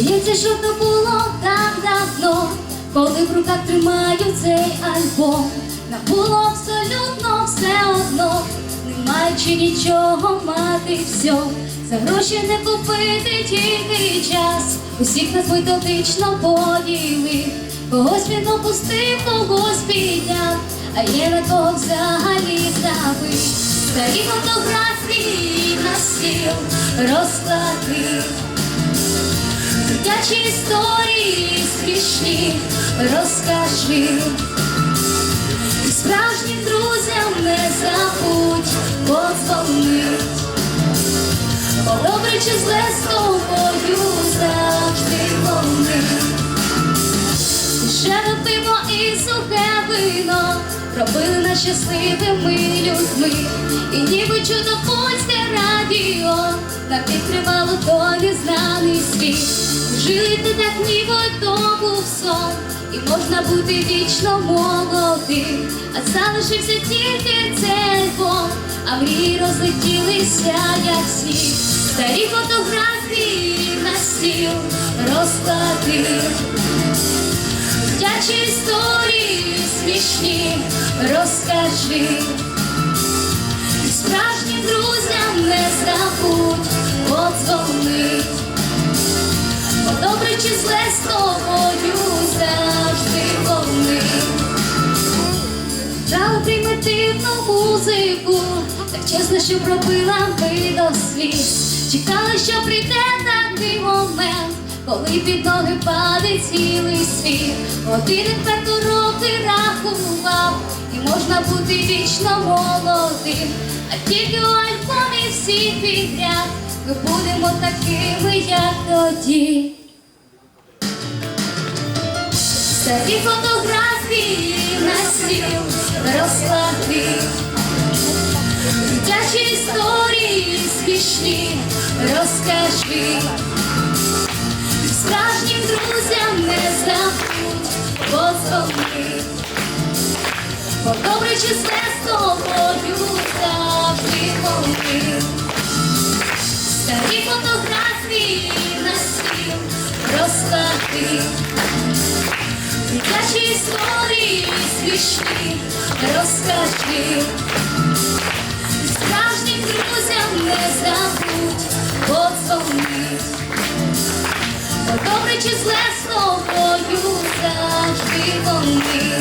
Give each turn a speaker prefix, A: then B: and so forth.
A: Здається, що то було так давно, коли в руках тримаю цей альбом. Нам було абсолютно все одно, не маючи нічого мати все. За гроші не купити тільки час. Усіх нас методично поділив. Когось він опустив, когось підняв, а є на кого взагалі забив. Старі фотографії на стіл розкладив. Дитячі історії смішні розкажи. І Справжнім друзям не забудь подзвонить. Бо добре чи зле з тобою завжди Пиво і сухе вино робили нас щасливими людьми. І ніби чудо польське радіо нам відкривало той незнаний світ. Жили ти так, ніби то був сон, і можна бути вічно молодим, а залишився тільки цей альбом, а мрії розлетілися, як сніг. Старі фотографії на стіл розклади. Розкажи. Справжнім друзям не забудь подзвонить. Бо добре чи зле з тобою завжди вони. Грали примітивну музику, так чесно, що пробила би до сліз. Чекали, що прийде такий момент, коли під ноги паде цілий світ. Години вперто роки рахував, бути вічно молодим. А тільки у альбомі всі підряд, ми будемо такими, як тоді. Старі фотографії на стіл розклади. Дитячі історії смішні розкажи. Справжнім друзям не забудь. Бо добре чи зле з тобою завжди. Старі фотографії на стіл розклади. Дитячі історії смішні розкажи. Справжнім друзям не забудь подзвонить. Добре чи зле з завжди вони.